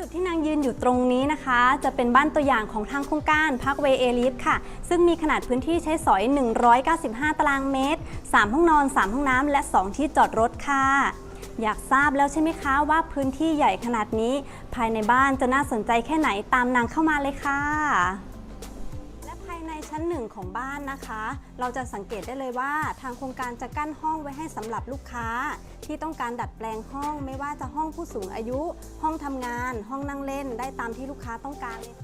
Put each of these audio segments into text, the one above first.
จุดที่นางยืนอยู่ตรงนี้นะคะ จะเป็นบ้านตัวอย่างของทางโครงการพักเวเอลิฟค่ะ ซึ่งมีขนาดพื้นที่ใช้สอย 195 ตารางเมตร 3 ห้องนอน 3 ห้องน้ำและ 2 ที่จอดรถค่ะ อยากทราบแล้วใช่ไหมคะว่าพื้นที่ใหญ่ขนาดนี้ ภายในบ้านจะน่าสนใจแค่ไหนตามนางเข้ามาเลยค่ะ ชั้นหนึ่งของบ้านนะคะ เราจะสังเกตได้เลยว่าทางโครงการจะกั้นห้องไว้ให้สำหรับลูกค้า ที่ต้องการดัดแปลงห้อง ไม่ว่าจะห้องผู้สูงอายุ ห้องทำงาน ห้องนั่งเล่นได้ตามที่ลูกค้าต้องการเลย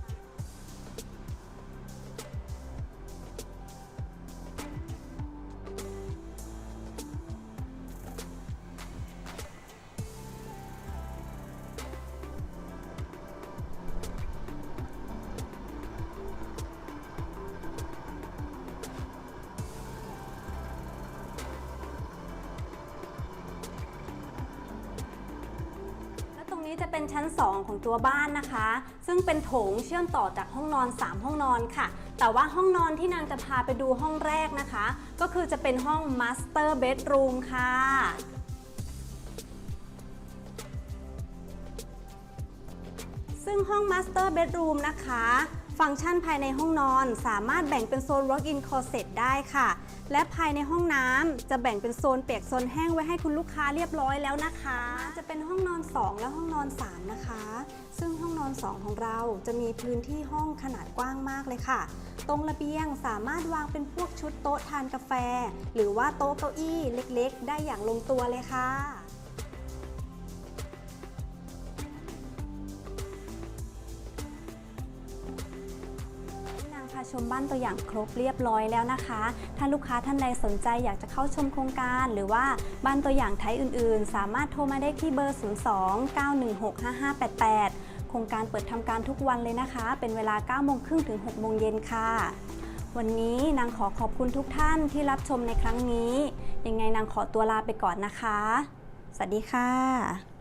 นี้จะเป็นชั้น 2 ของตัวบ้านนะคะ ซึ่งเป็นโถงเชื่อมต่อจากห้องนอน 3 ห้องนอนค่ะ แต่ว่าห้องนอนที่นางจะพาไปดูห้องแรกนะคะ ก็คือจะเป็นห้อง Master Bedroom ค่ะ ซึ่งห้อง Master Bedroom นะคะ ฟังก์ชันภายในห้องนอนสามารถแบ่งเป็นโซน Walk-in Closet ได้ค่ะ และภายในห้องน้ำจะแบ่งเป็นโซนเปียกโซนแห้งไว้ให้คุณลูกค้าเรียบร้อยแล้วนะคะ จะเป็นห้องนอน 2 และห้องนอน 3 นะคะ ซึ่งห้องนอน 2 ของเราจะมีพื้นที่ห้องขนาดกว้างมากเลยค่ะ ตรงระเบียงสามารถวางเป็นพวกชุดโต๊ะทานกาแฟ หรือว่าโต๊ะเก้าอี้เล็กๆ ได้อย่างลงตัวเลยค่ะ ชมบ้านตัวอย่างครบเรียบร้อยแล้วนะคะ ถ้าลูกค้าท่านใดสนใจอยากจะเข้าชมโครงการ หรือว่าบ้านตัวอย่างไทยอื่นๆ สามารถโทรมาได้ที่เบอร์ 02-916-5588 โครงการเปิดทำการทุกวันเลยนะคะ เป็นเวลา9โมงครึ่งถึง6โมงเย็นค่ะวันนี้นางขอขอบคุณทุกท่านที่รับชมในครั้งนี้ ยังไงนางขอตัวลาไปก่อนนะคะ สวัสดีค่ะ